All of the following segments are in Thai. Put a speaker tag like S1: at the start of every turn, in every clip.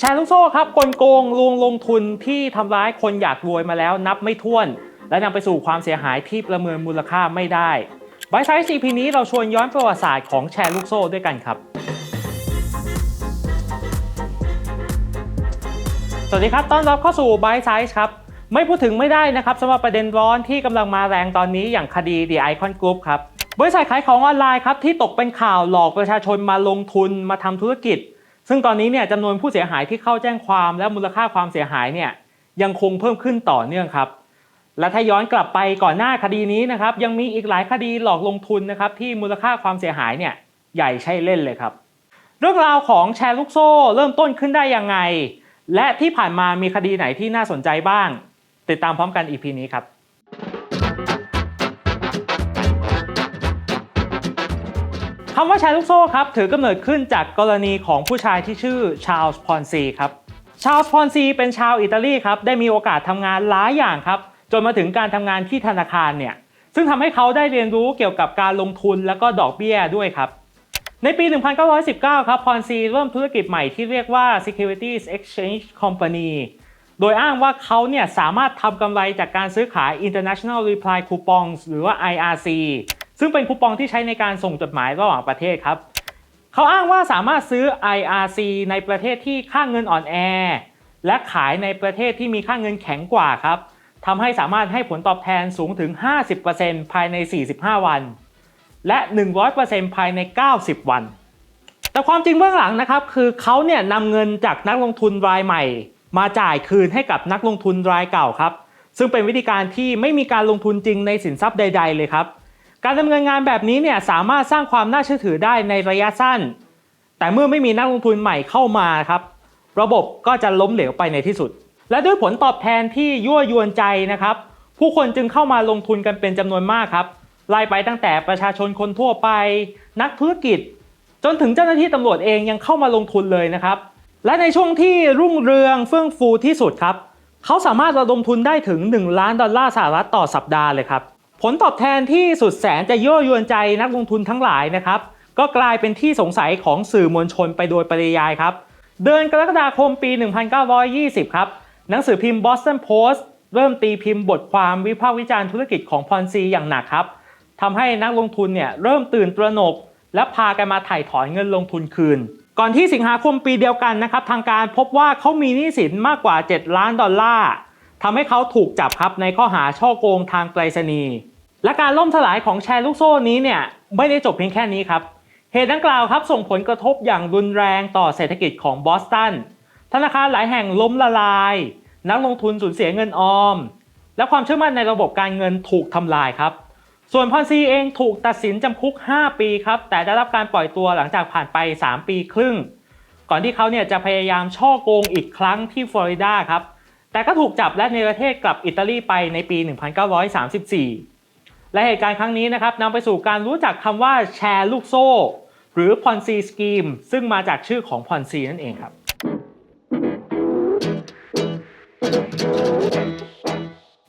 S1: แชร์ลูกโซ่ครับกลโกงลวงลงทุนที่ทำร้ายคนอยากรวยมาแล้วนับไม่ถ้วน และนำไปสู่ความเสียหายที่ประเมินมูลค่าไม่ได้ไบไซส์ CP นี้เราชวนย้อนประวัติศาสตร์ของแชร์ลูกโซ่ด้วยกันครับ สวัสดีครับ ต้อนรับเข้าสู่ b บ t ไซส์ครับ ไม่พูดถึงไม่ได้นะครับสำหรับประเด็นร้อนที่กำลังมาแรงตอนนี้อย่างคดี The Icon Group ครับบริษัทขายของออนไลน์ครับที่ตกเป็นข่าวหลอกประชาชนมาลงทุนมาทำธุรกิจ ซึ่งตอนนี้เนี่ยจำนวนผู้เสียหายที่เข้าแจ้งความและมูลค่าความเสียหายเนี่ยยังคงเพิ่มขึ้นต่อเนื่องครับ และถ้าย้อนกลับไปก่อนหน้าคดีนี้นะครับยังมีอีกหลายคดีหลอกลงทุนนะครับที่มูลค่าความเสียหายเนี่ยใหญ่ใช่เล่นเลยครับ เรื่องราวของแชร์ลูกโซ่เริ่มต้นขึ้นได้ยังไง และที่ผ่านมามีคดีไหนที่น่าสนใจบ้าง ติดตามพร้อมกัน EP นี้ครับ คำว่าแชร์ลูกโซ่ครับถือกำเนิดขึ้นจากกรณีของผู้ชายที่ชื่อชาลส์พอนซีครับชาลส์พอนซีเป็นชาวอิตาลีครับได้มีโอกาสทำงานหลายอย่างครับจนมาถึงการทำงานที่ธนาคารเนี่ยซึ่งทำให้เขาได้เรียนรู้เกี่ยวกับการลงทุนและก็ดอกเบี้ยด้วยครับในปี 1919 ครับพอนซีเริ่มธุรกิจใหม่ที่เรียกว่า Securities Exchange Company โดยอ้างว่าเขาเนี่ยสามารถทำกำไรจากการซื้อขาย International Reply Coupons หรือว่า IRC ซึ่งเป็นคูปองที่ใช้ในการส่งจดหมายระหว่างประเทศครับเขาอ้างว่าสามารถซื้อ IRC ในประเทศที่ค่าเงินอ่อนแอ และขายในประเทศที่มีค่าเงินแข็งกว่าครับทำให้สามารถให้ผลตอบแทนสูงถึง 50%ภายใน 45 วัน และ 100%ภายใน 90 วัน แต่ความจริงเบื้องหลังนะครับ คือเขาเนี่ยนำเงินจากนักลงทุนรายใหม่ มาจ่ายคืนให้กับนักลงทุนรายเก่าครับ ซึ่งเป็นวิธีการที่ไม่มีการลงทุนจริงในสินทรัพย์ใด ๆ เลยครับ การดำเนินงานแบบนี้เนี่ยสามารถสร้างความน่าเชื่อถือได้ในระยะสั้น แต่เมื่อไม่มีนักลงทุนใหม่เข้ามาครับ ระบบก็จะล้มเหลวไปในที่สุด และด้วยผลตอบแทนที่ยั่วยวนใจนะครับ ผู้คนจึงเข้ามาลงทุนกันเป็นจำนวนมากครับไล่ไปตั้งแต่ประชาชนคนทั่วไป นักธุรกิจ จนถึงเจ้าหน้าที่ตำรวจเองยังเข้ามาลงทุนเลยนะครับ และในช่วงที่รุ่งเรืองเฟื่องฟูที่สุดครับ เขาสามารถระดมทุนได้ถึง 1 ล้านดอลลาร์สหรัฐต่อสัปดาห์เลยครับ ผลตอบแทนที่สุดแสนจะยั่วยวนใจนักลงทุนทั้งหลายนะครับ ก็กลายเป็นที่สงสัยของสื่อมวลชนไปโดยปริยายครับ เดือนกรกฎาคมปี 1920 ครับ หนังสือพิมพ์ Boston Post เริ่มตีพิมพ์บทความวิพากษ์วิจารณ์ธุรกิจของพอนซีอย่างหนักครับทำให้นักลงทุนเนี่ยเริ่มตื่นตระหนก และพากันมาถ่ายถอนเงินลงทุนคืน ก่อนที่สิงหาคมปีเดียวกันนะครับทางการพบว่าเขามีหนี้สินมากกว่า 7 ล้านดอลลาร์ ทำให้เขาถูกจับครับในข้อหาช่อโกงทางไปรษณีย์และการล่มสลายของแชร์ลูกโซ่นี้เนี่ยไม่ได้จบเพียงแค่นี้ครับเหตุดังกล่าวครับส่งผลกระทบอย่างรุนแรงต่อเศรษฐกิจของบอสตันธนาคารหลายแห่งล้มละลาย นักลงทุนสูญเสียเงินออม และความเชื่อมั่นในระบบการเงินถูกทำลายครับ ส่วนพอนซีเองถูกตัดสินจำคุก 5 ปีครับ แต่ได้รับการปล่อยตัวหลังจากผ่านไป 3 ปีครึ่ง ก่อนที่เขาเนี่ยจะพยายามช่อโกงอีกครั้งที่ฟลอริดาครับ แต่ก็ถูกจับและในประเทศกลับอิตาลีไปในปี 1934 และเหตุการณ์ครั้งนี้นะครับนำไปสู่การรู้จักคำว่าแชร์ลูกโซ่ หรือ Ponzi Scheme ซึ่งมาจากชื่อของ Ponzi นั่นเองครับ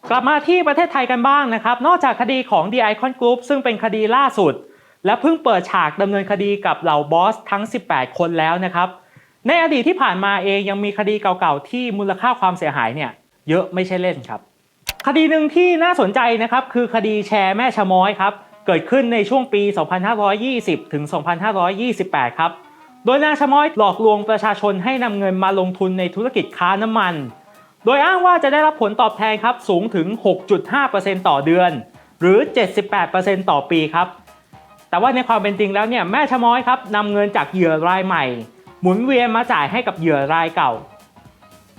S1: กลับมาที่ประเทศไทยกันบ้างนะครับ นอกจากคดีของ The Icon Group ซึ่งเป็นคดีล่าสุด และเพิ่งเปิดฉากดำเนินคดีกับเหล่าบอสทั้ง 18 คนแล้วนะครับ ในอดีตที่ผ่านมาเองยังมีคดีเก่าๆที่มูลค่าความเสียหายเนี่ยเยอะไม่ใช่เล่นครับ คดีหนึ่งที่น่าสนใจนะครับคือคดีแชร์แม่ชะม้อยครับเกิดขึ้นในช่วงปี 2520 ถึง 2528 ครับโดยนางชะม้อยหลอกลวงประชาชนให้นำเงินมาลงทุนในธุรกิจค้าน้ำมัน โดยอ้างว่าจะได้รับผลตอบแทนครับสูงถึง 6.5%ต่อเดือน หรือ 78%ต่อปีครับแต่ว่าในความเป็นจริงแล้วเนี่ยแม่ชะม้อยครับนำเงินจากเหยื่อรายใหม่ หมุนเวียนมาจ่ายให้กับเหยื่อรายเก่า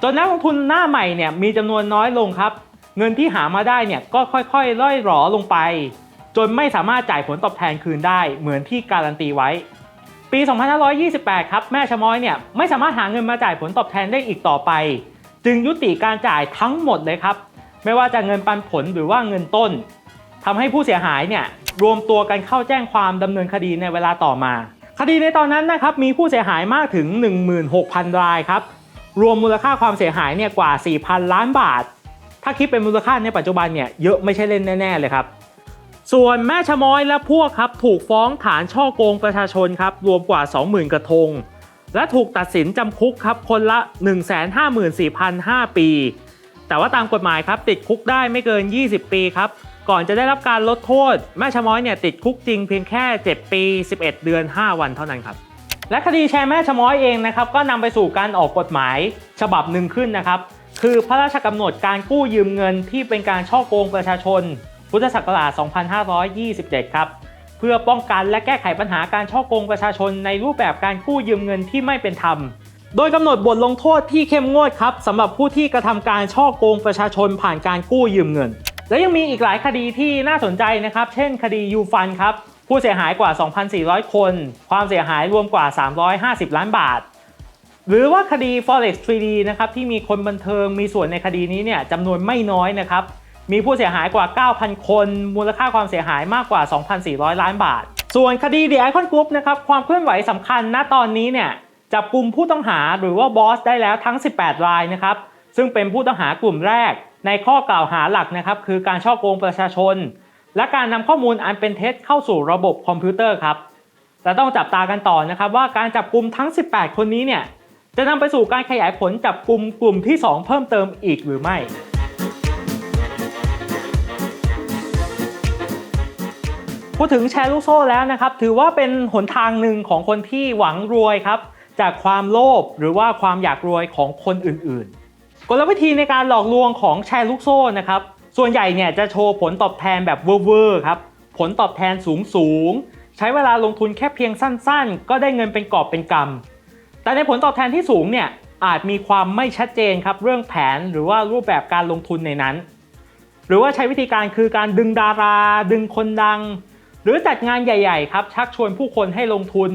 S1: จนนักลงทุนหน้าใหม่เนี่ยมีจำนวนน้อยลงครับ เงินที่หามาได้เนี่ยก็ค่อยๆล่อยหลอลงไป จนไม่สามารถจ่ายผลตอบแทนคืนได้เหมือนที่การันตีไว้ ปี 2528 ครับแม่ชะม้อยเนี่ยไม่สามารถหาเงินมาจ่ายผลตอบแทนได้อีกต่อไป จึงยุติการจ่ายทั้งหมดเลยครับ ไม่ว่าจะเงินปันผลหรือว่าเงินต้นทำให้ผู้เสียหายเนี่ยรวมตัวกันเข้าแจ้งความดำเนินคดีในเวลาต่อมา คดีในตอนนั้นนะครับมีผู้เสียหายมากถึง 16,000 รายครับ รวมมูลค่าความเสียหายเนี่ยกว่า 4,000 ล้านบาท ถ้าคิดเป็นมูลค่าในปัจจุบันเนี่ยเยอะไม่ใช่เล่นแน่ๆเลยครับ ส่วนแม่ชะม้อยและพวกครับถูกฟ้องฐานช่อโกงประชาชนครับรวมกว่า 20,000 กระทง และถูกตัดสินจำคุกครับคนละ 154,005 ปี แต่ว่าตามกฎหมายครับติดคุกได้ไม่เกิน 20 ปีครับ ก่อนจะได้รับการลดโทษ แม่ชะม้อยเนี่ยติดคุกจริงเพียงแค่ 7 ปี 11 เดือน 5 วันเท่านั้นครับ และคดีแชร์แม่ชะม้อยเองนะครับก็นำไปสู่การออกกฎหมายฉบับหนึ่งขึ้นนะครับ คือพระราชกำหนดการกู้ยืมเงินที่เป็นการช่อโกงประชาชน พุทธศักราช 2527 ครับเพื่อป้องกันและแก้ไขปัญหาการช่อโกงประชาชนในรูปแบบการกู้ยืมเงินที่ไม่เป็นธรรม โดยกำหนดบทลงโทษที่เข้มงวดครับสำหรับผู้ที่กระทำการช่อโกงประชาชนผ่านการกู้ยืมเงิน และยังมีอีกหลายคดีที่น่าสนใจนะครับ เช่น คดียูฟันครับ ผู้เสียหายกว่า 2,400 คน ความเสียหายรวมกว่า 350 ล้านบาท หรือว่าคดี Forex 3D นะครับที่มีคนบันเทิงมีส่วนในคดีนี้เนี่ยจำนวนไม่น้อยนะครับ มีผู้เสียหายกว่า 9,000 คน มูลค่าความเสียหายมากกว่า 2,400 ล้านบาท ส่วนคดี The Icon Group นะครับความเคลื่อนไหวสำคัญณตอนนี้เนี่ยจับกลุ่มผู้ต้องหาหรือว่าบอสได้แล้วทั้ง 18 รายนะครับซึ่งเป็นผู้ต้องหากลุ่มแรก ในข้อกล่าวหาหลักนะครับคือการช่อโกงประชาชน และการนำข้อมูลอันเป็นเท็จเข้าสู่ระบบคอมพิวเตอร์ครับและต้องจับตากันต่อนะครับว่าการจับกลุ่มทั้ง 18 คนนี้เนี่ยจะนำไปสู่การขยายผลจับกลุ่มกลุ่มที่ 2 เพิ่มเติมอีกหรือไม่พูดถึงแชร์ลูกโซ่แล้วนะครับถือว่าเป็นหนทางหนึ่งของคนที่หวังรวยครับ จากความโลภหรือว่าความอยากรวยของคนอื่นๆ กลวิธีในการหลอกลวงของแชร์ลูกโซ่นะครับ ส่วนใหญ่เนี่ยจะโชว์ผลตอบแทนแบบเวอร์ๆครับ ผลตอบแทนสูงสูงใช้เวลาลงทุนแค่เพียงสั้นๆ ก็ได้เงินเป็นกอบเป็นกำ แต่ในผลตอบแทนที่สูงเนี่ยอาจมีความไม่ชัดเจนครับเรื่องแผนหรือว่ารูปแบบการลงทุนในนั้น หรือว่าใช้วิธีการคือการดึงดารา ดึงคนดัง หรือจัดงานใหญ่ ๆ ครับชักชวนผู้คนให้ลงทุน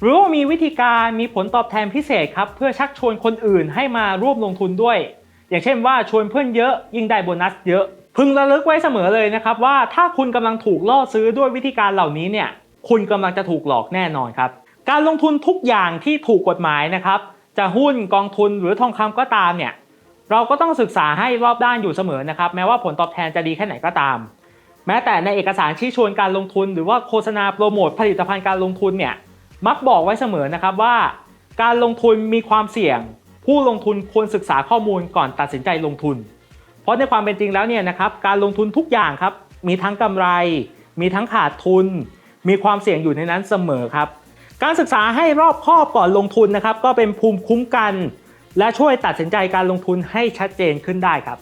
S1: หรือว่ามีวิธีการมีผลตอบแทนพิเศษครับเพื่อชักชวนคนอื่นให้มาร่วมลงทุนด้วย อย่างเช่นว่าชวนเพื่อนเยอะยิ่งได้โบนัสเยอะ พึงระลึกไว้เสมอเลยนะครับว่าถ้าคุณกำลังถูกล่อซื้อด้วยวิธีการเหล่านี้เนี่ยคุณกำลังจะถูกหลอกแน่นอนครับ การลงทุนทุกอย่างที่ถูกกฎหมายนะครับ จะหุ้นกองทุนหรือทองคำก็ตามเนี่ยเราก็ต้องศึกษาให้รอบด้านอยู่เสมอนะครับ แม้ว่าผลตอบแทนจะดีแค่ไหนก็ตาม แม้แต่ในเอกสารชี้ชวนการลงทุน หรือว่าโฆษณาโปรโมทผลิตภัณฑ์การลงทุนเนี่ย มักบอกไว้เสมอนะครับว่า การลงทุนมีความเสี่ยง ผู้ลงทุนควรศึกษาข้อมูลก่อนตัดสินใจลงทุน เพราะในความเป็นจริงแล้วเนี่ยนะครับการลงทุนทุกอย่างครับมีทั้งกำไร มีทั้งขาดทุน มีความเสี่ยงอยู่ในนั้นเสมอครับ การศึกษาให้รอบคอบก่อนลงทุนนะครับก็เป็นภูมิคุ้มกัน และช่วยตัดสินใจการลงทุนให้ชัดเจนขึ้นได้ครับ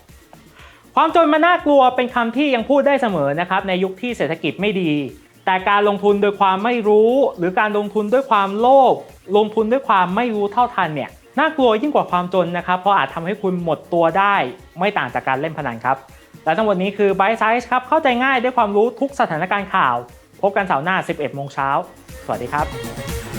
S1: ความจนมันน่ากลัวเป็นคำที่ยังพูดได้เสมอนะครับในยุคที่เศรษฐกิจไม่ดี แต่การลงทุนโดยความไม่รู้ หรือการลงทุนด้วยความโลภลงทุนด้วยความไม่รู้เท่าทันเนี่ยน่ากลัวยิ่งกว่าความจนนะครับ เพราะอาจทำให้คุณหมดตัวได้ ไม่ต่างจากการเล่นพนันครับ และทั้งหมดนี้คือ Byte Size ครับ เข้าใจง่ายด้วยความรู้ทุกสถานการณ์ข่าว พบกันเสาร์หน้า 11 โมงเช้า สวัสดีครับ